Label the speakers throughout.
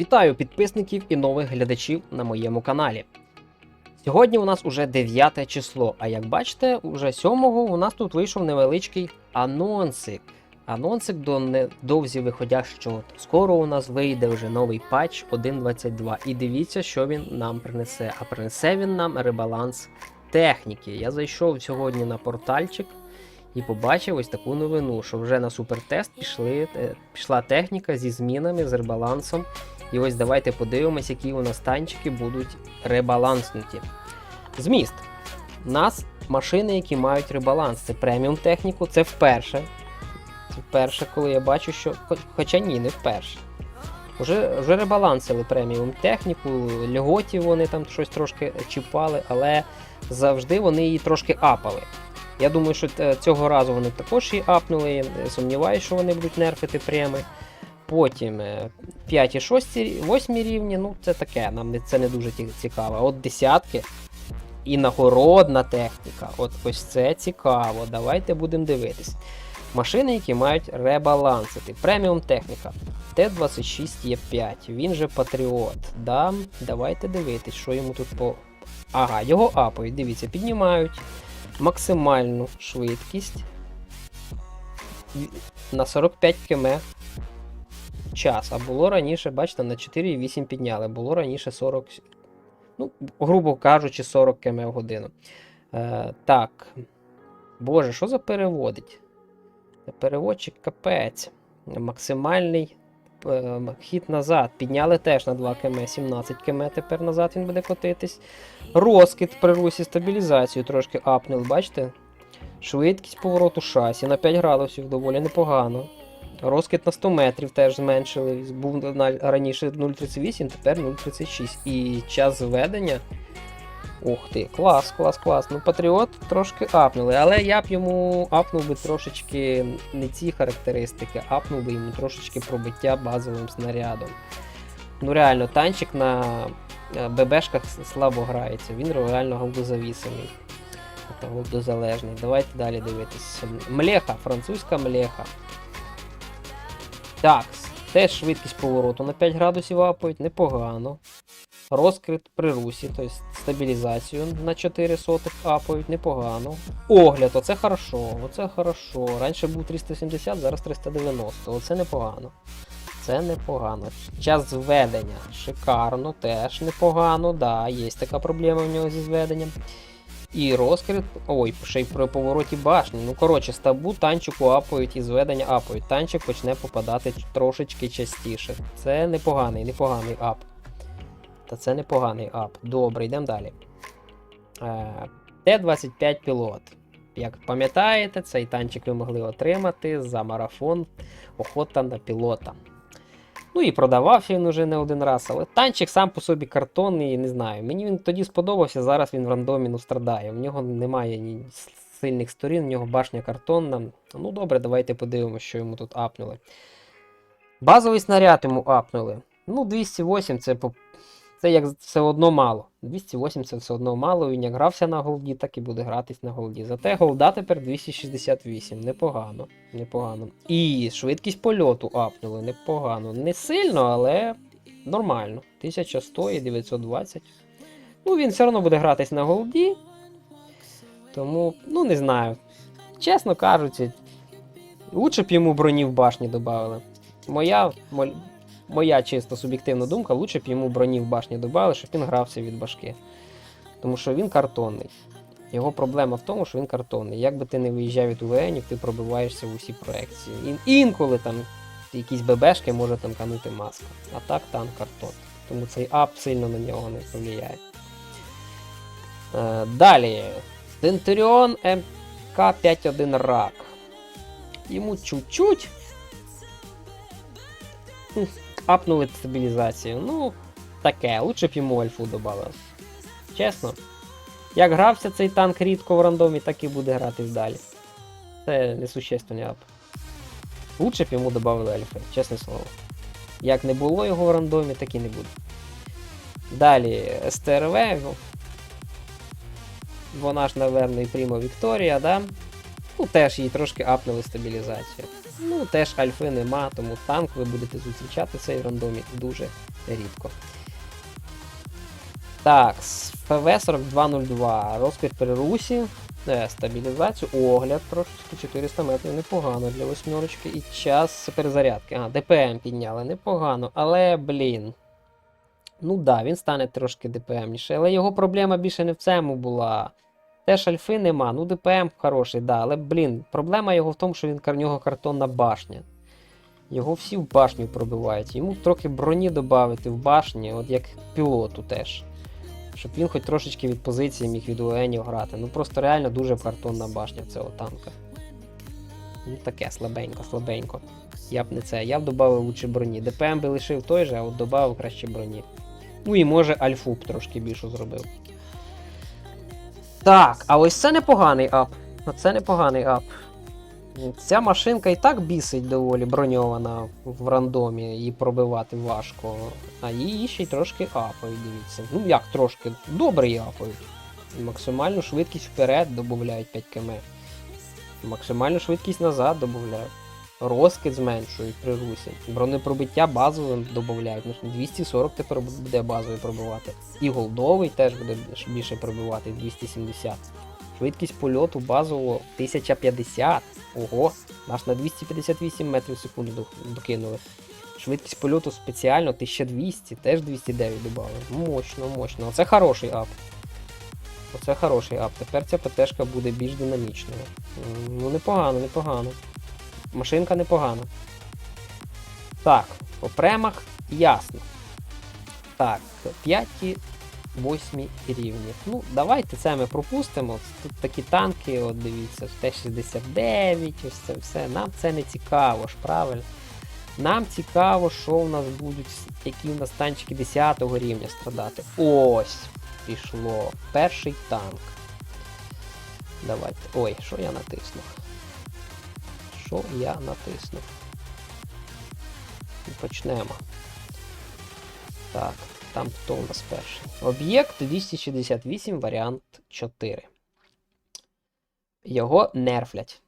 Speaker 1: Вітаю підписників і нових глядачів на моєму каналі. Сьогодні у нас уже 9 число, а як бачите, уже 7-го у нас тут вийшов невеличкий анонсик. Анонсик до невдовзі виходящого. Скоро у нас вийде вже новий патч 1.22. І дивіться, що він нам принесе. А принесе він нам ребаланс техніки. Я зайшов сьогодні на портальчик і побачив ось таку новину, що вже на супертест пішли, е, пішла техніка зі змінами, з ребалансом. І ось давайте подивимось, які у нас танчики будуть ребаланснуті. Зміст. У нас машини, які мають ребаланс. Це преміум техніку, це вперше. Це вперше, коли я бачу, що. Хоча ні, не вперше. Уже, вже ребалансили преміум техніку, льготі вони там щось трошки чіпали, але завжди вони її трошки апали. Я думаю, що е, цього разу вони також її апнули. Сумніваюся, що вони будуть нерфити преми. Потім е, 5, 6, 8 рівні, ну це таке, нам це не дуже цікаво. От десятки і нагородна техніка. От ось це цікаво. Давайте будемо дивитись. Машини, які мають ребалансити. Преміум техніка. Т-26Е5. Він же Патріот. Да, давайте дивитись, що йому тут по. Ага, його апають. Дивіться, піднімають максимальну швидкість на 45 км час. А було раніше, бачите, на 4,8 підняли. Було раніше 40, ну, грубо кажучи, 40 км в годину. Е, так. Боже, що за переводить? Переводчик капець. Максимальний е, хід назад. Підняли теж на 2 км, 17 км тепер назад він буде котитись. Розкид при русі, стабілізацію трошки апнув, бачите? Швидкість повороту шасі на 5 градусів доволі непогано. Розкид на 100 метрів теж зменшили. Був раніше 0,38, тепер 0,36. І час зведення. Ух ти, клас, клас, клас. Ну, Патріот трошки апнули, але я б йому апнув би трошечки не ці характеристики, апнув би йому трошечки пробиття базовим снарядом. Ну реально, танчик на е, ББшках слабо грається, він реально голдозавісимий. Та голдозалежний. Давайте далі дивитись. Млеха, французька млеха. Так, теж швидкість повороту на 5 градусів апають, непогано. Розкрит при русі, тобто стабілізацію на 4 сотих апають, непогано. Огляд, оце хорошо, оце хорошо. Раніше був 370, зараз 390, оце непогано. Це непогано. Час зведення. Шикарно, теж непогано. Да, є така проблема в нього зі зведенням. І розкрит. Ой, ще й при повороті башні. Ну, коротше, стабу танчику апають і зведення апають. Танчик почне попадати трошечки частіше. Це непоганий, непоганий ап. Та це непоганий ап. Добре, йдемо далі. Е, Т-25 пілот. Як пам'ятаєте, цей танчик ви могли отримати за марафон Охота на пілота. Ну і продавав він уже не один раз, але танчик сам по собі картонний, не знаю. Мені він тоді сподобався, зараз він в рандомі ну, страдає. В нього немає ні сильних сторін, в нього башня картонна. Ну добре, давайте подивимося, що йому тут апнули. Базовий снаряд йому апнули. Ну, 208 це по. Це як все одно мало. 208 це все одно мало. Він як грався на голді, так і буде гратись на голді. Зате голда тепер 268. Непогано. Непогано. І швидкість польоту апнули. Непогано. Не сильно, але нормально. 1100 і 920. Ну, він все одно буде гратись на голді. Тому, ну не знаю. Чесно кажучи, лучше б йому броні в башні додали. Моя, моя чисто суб'єктивна думка, лучше б йому броні в башні додали, щоб він грався від башки. Тому що він картонний. Його проблема в тому, що він картонний. Як би ти не виїжджав від УВНів, ти пробиваєшся в усі проекції. Ін- інколи там якісь ББшки може там канути маска. А так танк картон. Тому цей ап сильно на нього не повлияє. Е, далі. Центуріон МК-51 Рак. Йому чуть-чуть М, апнули стабілізацію. Ну, таке, лучше б йому альфу додали. Чесно. Як грався цей танк рідко в рандомі, так і буде грати далі. Це несущественний ап. Лучше б йому додали альфи, чесне слово. Як не було його в рандомі, так і не буде. Далі СТРВ. Вона ж, напевно, і Прімо Вікторія, да? Ну, теж їй трошки апнули стабілізацію. Ну, теж альфи нема, тому танк ви будете зустрічати цей рандомі дуже рідко. Так, з ФВ-4202. Розкид при русі. Е, стабілізацію, огляд трошечки 400 метрів непогано для восьмерочки. І час перезарядки. А, ДПМ підняли, непогано, але, блін. Ну да, він стане трошки ДПМніше. Але його проблема більше не в цьому була. Теж альфи нема. Ну, ДПМ хороший, да, але, блін, проблема його в тому, що він в нього картонна башня. Його всі в башню пробивають. Йому трохи броні додати в башні, от як пілоту теж. Щоб він хоч трошечки від позиції міг від УНів грати. Ну просто реально дуже картонна башня цього танка. Ну таке, слабенько, слабенько. Я б не це. Я б додав лучше броні. ДПМ би лишив той же, а от додав краще броні. Ну і може альфу б трошки більшу зробив. Так, а ось це непоганий ап. Оце непоганий ап. Ця машинка і так бісить доволі броньована в рандомі, її пробивати важко. А її ще й трошки апають, дивіться. Ну як трошки, добре її апають. Максимальну швидкість вперед додають 5 км. Максимальну швидкість назад додають. Розкид зменшують при русі. Бронепробиття базовим додають. Ну, 240 тепер буде базовий пробивати. І голдовий теж буде більше пробивати 270. Швидкість польоту базового 1050. Ого, наш на 258 метрів в секунду докинули. Швидкість польоту спеціально 1200, теж 209 додали. Мощно, мощно. Оце хороший ап. Оце хороший ап. Тепер ця ПТшка буде більш динамічною. Ну, непогано, непогано. Машинка непогана. Так, по премах ясно. Так, п'яті, восьмі рівні. Ну, давайте це ми пропустимо. Тут такі танки, от дивіться, Т-69, ось це все. Нам це не цікаво ж, правильно? Нам цікаво, що у нас будуть, які у нас танчики 10 рівня страдати. Ось, пішло. Перший танк. Давайте. Ой, що я натиснув? Що я натиснув? І Почнемо. Так, там хто у нас перший? Об'єкт 268, варіант 4. Його нерфлять.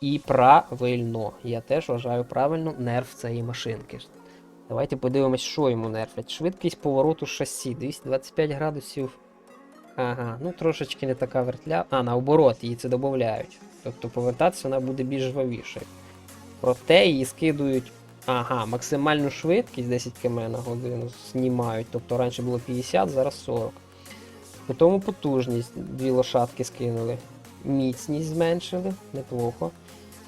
Speaker 1: І правильно. Я теж вважаю правильно нерф цієї машинки. Давайте подивимось, що йому нерфлять. Швидкість повороту шасі 225 градусів. Ага, ну трошечки не така вертля. А, наоборот, її це додають. Тобто повертатися вона буде більш жвавішою. Проте її скидують. Ага, максимальну швидкість 10 км на годину знімають. Тобто раніше було 50, зараз 40. По тому потужність дві лошадки скинули. Міцність зменшили, неплохо.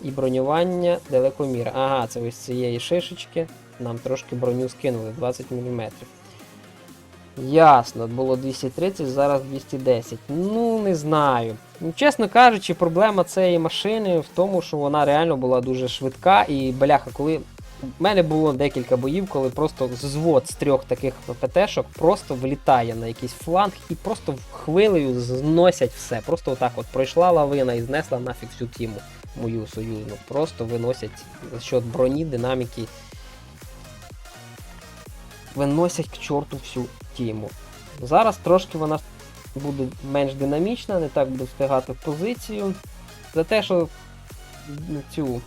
Speaker 1: І бронювання далекоміра. Ага, це ось цієї шишечки. Нам трошки броню скинули 20 мм. Ясно, було 230, зараз 210. Ну, не знаю. Ну, чесно кажучи, проблема цієї машини в тому, що вона реально була дуже швидка і бляха, коли. У мене було декілька боїв, коли просто звод з трьох таких ПТшок просто влітає на якийсь фланг і просто хвилею зносять все. Просто отак от пройшла лавина і знесла нафіг всю тіму мою союзну. Просто виносять за счет броні, динаміки. Виносять к чорту всю тіму. Зараз трошки вона буде менш динамічна, не так буде встигати в позицію. За те, що цю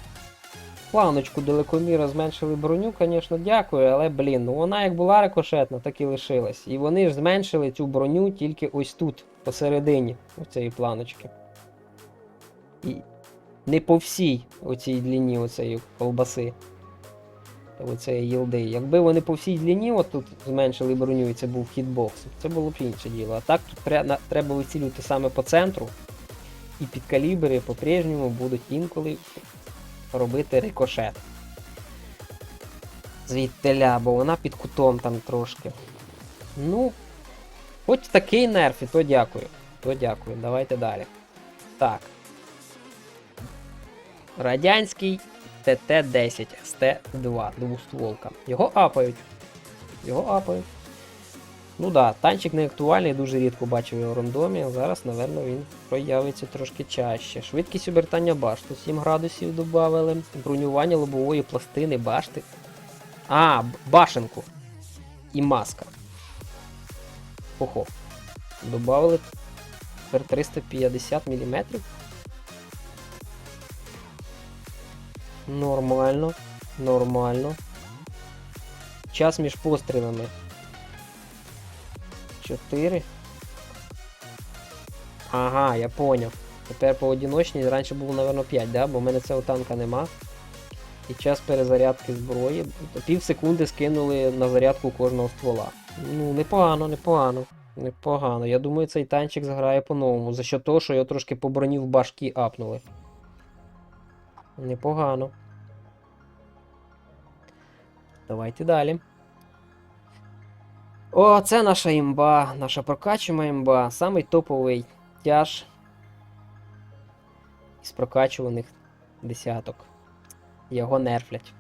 Speaker 1: планочку далекоміра зменшили броню, звісно, дякую, але, блін, ну вона як була рикошетна, так і лишилась. І вони ж зменшили цю броню тільки ось тут, посередині цієї планочки. І не по всій оцій длині оцеї колбаси. Оцеї їлди. Якби вони по всій длині отут зменшили броню і це був хітбокс, це було б інше діло. А так тут треба вицілювати саме по центру. І під калібри по-прежньому будуть інколи робити рикошет. Звідтиля, бо вона під кутом там трошки. Ну, хоч такий нерф, і то дякую. То дякую. Давайте далі. Так. Радянський ТТ-10 СТ-2, двостволка. Його апають. Його апають. Ну да, танчик не актуальний, дуже рідко бачив його в рандомі, зараз, напевно, він проявиться трошки чаще. Швидкість обертання башту 7 градусів додали. Бронювання лобової пластини башти. А, башенку. І маска. Охо. Добавили тепер 350 мм. Нормально. Нормально. Час між пострілами. 4. Ага, я поняв. Тепер по одиночній, раніше було, напевно, 5, да? бо в мене цього танка нема. І час перезарядки зброї. Пів секунди скинули на зарядку кожного ствола. Ну, непогано, непогано. Непогано. Я думаю, цей танчик зграє по-новому. За що того, що його трошки по броні в башки апнули. Непогано. Давайте далі. О, це наша імба, наша прокачуємо імба. Самий топовий тяж із прокачуваних десяток. Його нерфлять.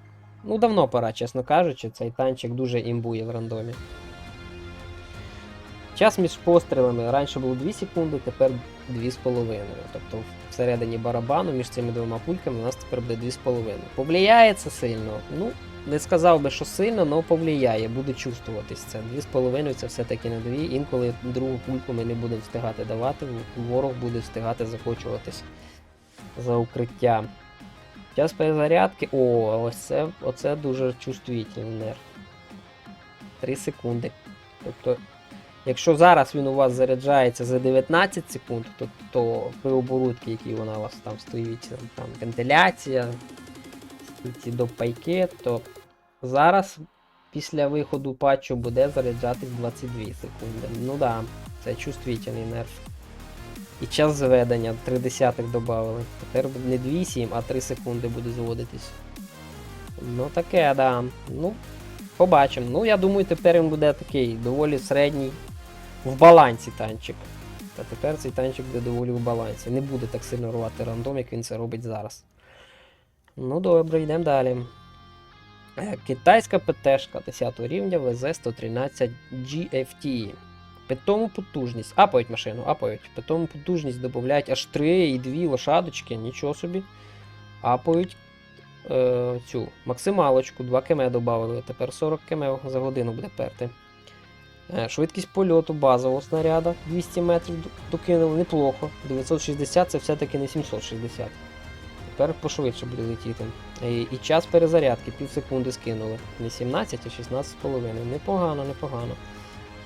Speaker 1: Ну, давно пора, чесно кажучи, цей танчик дуже імбує в рандомі. Час між пострілами раніше було 2 секунди, тепер 2,5. Тобто всередині барабану між цими двома пульками у нас тепер буде 2,5. Повлияє це сильно. Ну, не сказав би, що сильно, але повлияє, буде чувствуватись це. 2,5 це все-таки не 2. Інколи другу пульку ми не будемо встигати давати, ворог буде встигати закочуватись за укриття. Час перезарядки. О, ось це оце дуже чувствительний нерв. 3 секунди. Тобто, якщо зараз він у вас заряджається за 19 секунд, то, то при оборудці, які вона у вас там стоїть, там вентиляція, ці допайки, то зараз після виходу патчу буде заряджатись 22 секунди. Ну да, це чувствительний нерв. І час зведення 3 десятих додали. Тепер не 2,7, а 3 секунди буде зводитись. Ну таке, да. Ну, побачимо. Ну, я думаю, тепер він буде такий доволі середній в балансі танчик. Та тепер цей танчик буде доволі в балансі. Не буде так сильно рвати рандом, як він це робить зараз. Ну добре, йдемо далі. Е, Китайська ПТшка 10 рівня ВЗ-113 GFT. Питому потужність. Апають машину, апають. Питому потужність додають аж 3 і 2 лошадочки, нічого собі. Апають е, цю максималочку, 2 км додали. Тепер 40 км за годину буде перти. Е, швидкість польоту базового снаряда 200 метрів докинули, неплохо. 960 це все-таки не 760. Тепер пошвидше буде летіти. І, і час перезарядки, пів секунди скинули. Не 17, а 16,5. Непогано, непогано.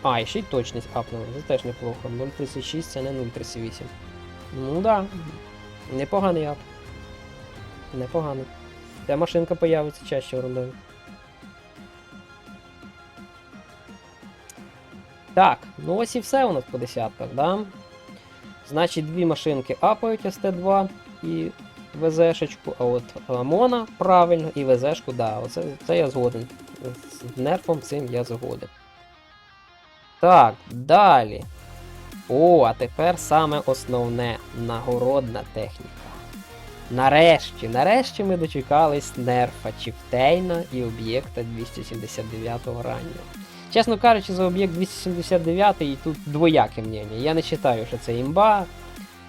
Speaker 1: А, і ще й точність апнули, це теж неплохо. 0.36 це не 0.38. Ну да. Непоганий ап. Непоганий. Ця машинка появиться чаще в рандомі. Так, ну ось і все у нас по десятках, да? Значить, дві машинки апають СТ2 і ВЗшечку, а от Мона правильно і ВЗшку, да, оце, це я згоден. З нерфом цим я згоден. Так, далі. О, а тепер саме основне нагородна техніка. Нарешті, нарешті ми дочекались нерфа Чіфтейна і об'єкта 279 раннього. Чесно кажучи, за об'єкт 279 і тут двояке мнення. Я не вважаю, що це імба.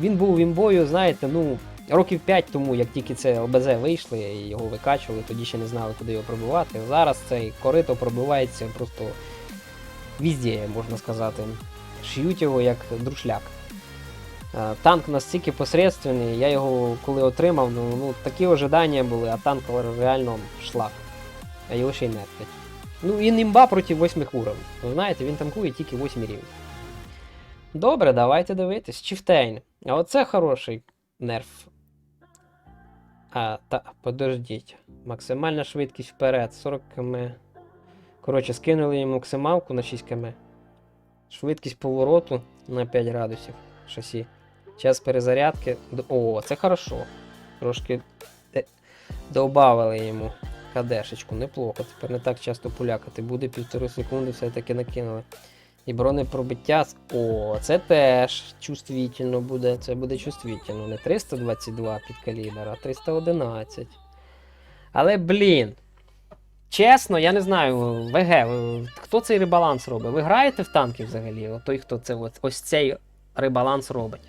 Speaker 1: Він був імбою, знаєте, ну, років 5 тому, як тільки це ЛБЗ вийшли і його викачували, тоді ще не знали, куди його пробивати. Зараз цей корито пробивається просто везде, можна сказати. Ш'ють його як друшляк. Е, Танк настільки посередственний, я його коли отримав, ну, ну такі ожидання були, а танк реально шлак. А його ще й нерфлять. Ну, він імба проти 8 уровень. Ви знаєте, він танкує тільки 8 рівень. Добре, давайте дивитись. Чіфтейн. А оце хороший нерф. А, та, подождіть. Максимальна швидкість вперед, 40 км. Коротше, скинули йому максималку на 6 км. Швидкість повороту на 5 градусів шасі. Час перезарядки. О, це хорошо. Трошки е, добавили йому кадешечку, неплохо. Тепер не так часто пулякати. Буде півтори секунди, все-таки накинули. І бронепробиття. О, це теж чувствительно буде. Це буде чувствительно. Не 322 під калібр, а 311. Але, блін. Чесно, я не знаю, ВГ, хто цей ребаланс робить? Ви граєте в танки взагалі? О, той, хто це ось цей ребаланс робить.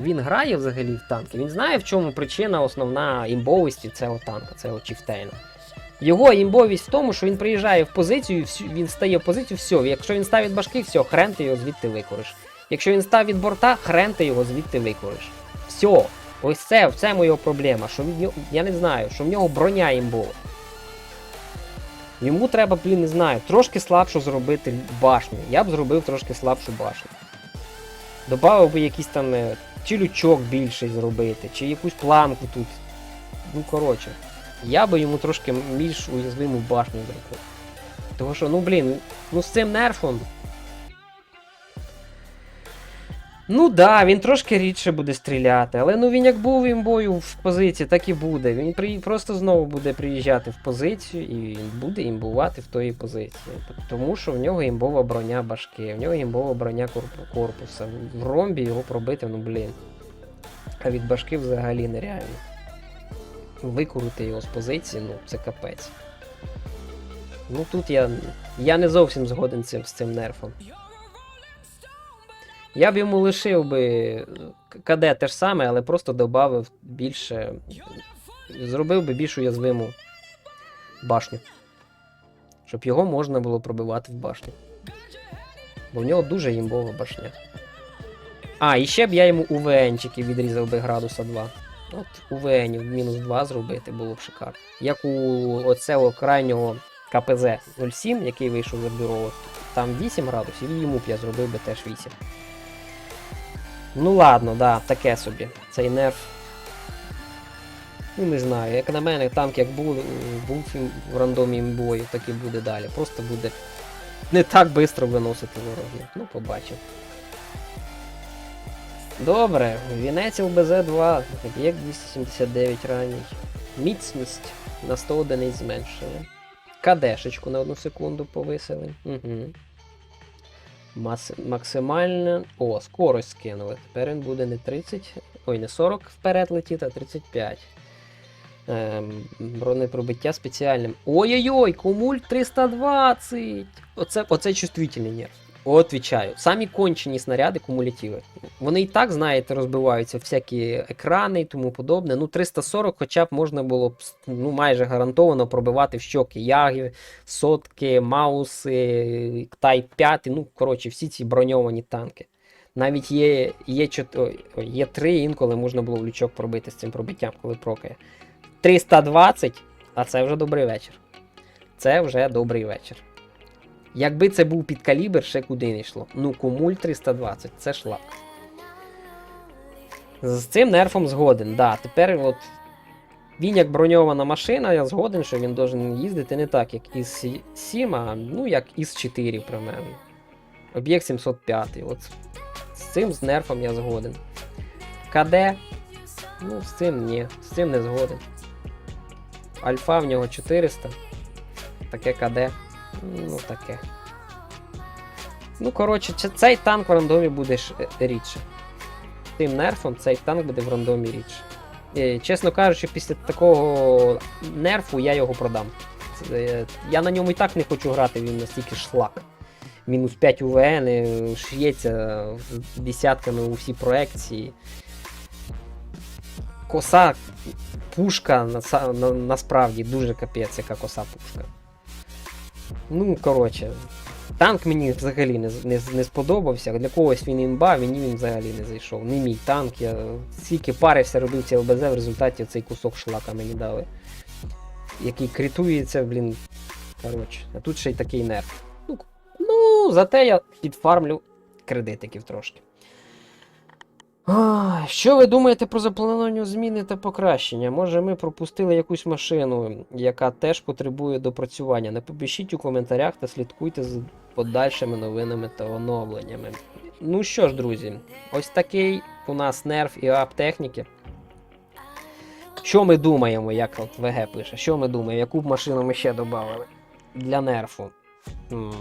Speaker 1: Він грає взагалі в танки. Він знає, в чому причина основна імбовості цього танка, цього Чіфтейна. Його імбовість в тому, що він приїжджає в позицію, він стає в позицію, все. Якщо він став від башки, все, хрен ти його звідти викориш. Якщо він став від борта, хрен ти його звідти викориш. Все. Ось це, в цьому проблема. Що в нього, я не знаю, що в нього броня імбова. Йому треба, блін, не знаю, трошки слабшу зробити башню. Я б зробив трошки слабшу башню. Добавив би якийсь там е, чи лючок більший зробити, чи якусь планку тут. Ну, коротше, я би йому трошки більш уязвиму башню зробив. Тому що, ну блін, ну з цим нерфом. Ну да, він трошки рідше буде стріляти, але ну він як був імбою в позиції, так і буде. Він при... просто знову буде приїжджати в позицію і буде імбувати в тої позиції. Тому що в нього імбова броня башки, в нього імбова броня корпуса. В ромбі його пробити, ну блін. А від башки взагалі нереально. Викурити його з позиції, ну це капець. Ну тут я, я не зовсім згоден цим, з цим нерфом. Я б йому лишив би КД те ж саме, але просто додав більше. Зробив би більш уязвиму башню. Щоб його можна було пробивати в башню. Бо в нього дуже імбова башня. А, і ще б я йому УВНчики відрізав би градуса 2. От УВН мінус 2 зробити було б шикарно. Як у оцього крайнього КПЗ 07, який вийшов за бюро, там 8 градусів, і йому б я зробив би теж 8. Ну ладно, да, таке собі. Цей нерв. Ну, не знаю, як на мене, танк як був, був в рандомі бою, так і буде далі. Просто буде не так швидко виносити ворогів. Ну, побачимо. Добре, вінець ЛБЗ-2, об'єкт 279 ранній. Міцність на 100 одиниць зменшили. КДшечку на одну секунду повисили. Угу. Мас... Максимальна. О, скорость скинули. Тепер він буде не 30. Ой, не 40 вперед летіти, а 35. Ем, бронепробиття спеціальним. Ой-ой-ой, кумуль 320! Оце, оце чувствительний нерв. Отвічаю. Самі кончені снаряди кумулятиви. Вони і так, знаєте, розбиваються всякі екрани і тому подобне. Ну, 340 хоча б можна було б ну, майже гарантовано пробивати в щоки яги, сотки, мауси, Type 5, ну, коротше, всі ці броньовані танки. Навіть є, є, чот- ой, ой, є 3 інколи можна було в лючок пробити з цим пробиттям, коли прокає. 320, а це вже добрий вечір. Це вже добрий вечір. Якби це був під калібр, ще куди не йшло. Ну, кумуль 320, це шлак. З цим нерфом згоден, да. Тепер от він як броньована машина, я згоден, що він должен їздити не так, як із 7, а ну як із 4 примерно. Об'єкт 705. От з цим з нерфом я згоден. КД. Ну, з цим ні, з цим не згоден. Альфа в нього 400. Таке КД. Ну, таке. Ну, коротше, цей танк в рандомі буде е, рідше. Тим нерфом цей танк буде в рандомі рідше. Е, Чесно кажучи, після такого нерфу я його продам. Е, Я на ньому і так не хочу грати, він настільки шлак. Мінус 5 УВН, шиється десятками у всі проекції. Коса пушка на, на, насправді дуже капець, яка коса пушка. Ну, коротше, танк мені взагалі не, не, не сподобався. Для когось він імба, мені він взагалі не зайшов. Не мій танк. Я стільки парився, робив ці ЛБЗ, в результаті цей кусок шлака мені дали. Який критується, блін. Коротше, а тут ще й такий нерв. Ну, ну зате я підфармлю кредитиків трошки. Що ви думаєте про заплановані зміни та покращення? Може, ми пропустили якусь машину, яка теж потребує допрацювання. Напишіть у коментарях та слідкуйте за подальшими новинами та оновленнями. Ну що ж, друзі, ось такий у нас нерв і ап техніки. Що ми думаємо, як от ВГ пише? Що ми думаємо, яку б машину ми ще додали для нерфу? М,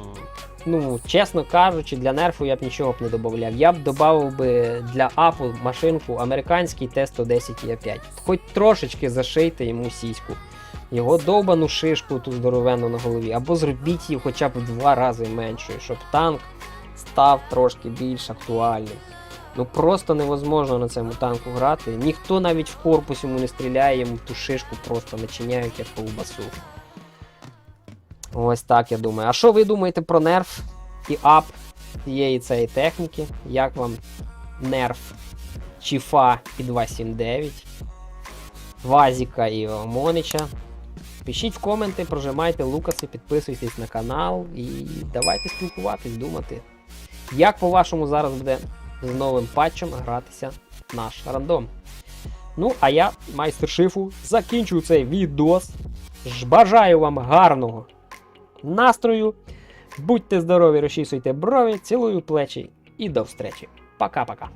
Speaker 1: Ну, чесно кажучи, для нерфу я б нічого б не додавав. Я б додав би для апу машинку американський Т-110 Е5. Хоч трошечки зашийте йому сіську. Його довбану шишку ту здоровенну на голові, або зробіть її хоча б в два рази меншою, щоб танк став трошки більш актуальним. Ну просто невозможно на цьому танку грати. Ніхто навіть в корпус йому не стріляє, йому ту шишку просто начиняють як ковбасу. Ось так я думаю. А що ви думаєте про нерф і ап цієї цієї техніки? Як вам нерф Чіфа і 279, Вазіка і Монича? Пишіть в коменти, прожимайте лукаси, підписуйтесь на канал і давайте спілкуватись, думати. Як по-вашому зараз буде з новим патчем гратися наш рандом? Ну, а я, майстер шифу, закінчую цей відос. Бажаю вам гарного настрою. Будьте здорові, розчісуйте брові, цілую плечі і до встречі. Пока-пока.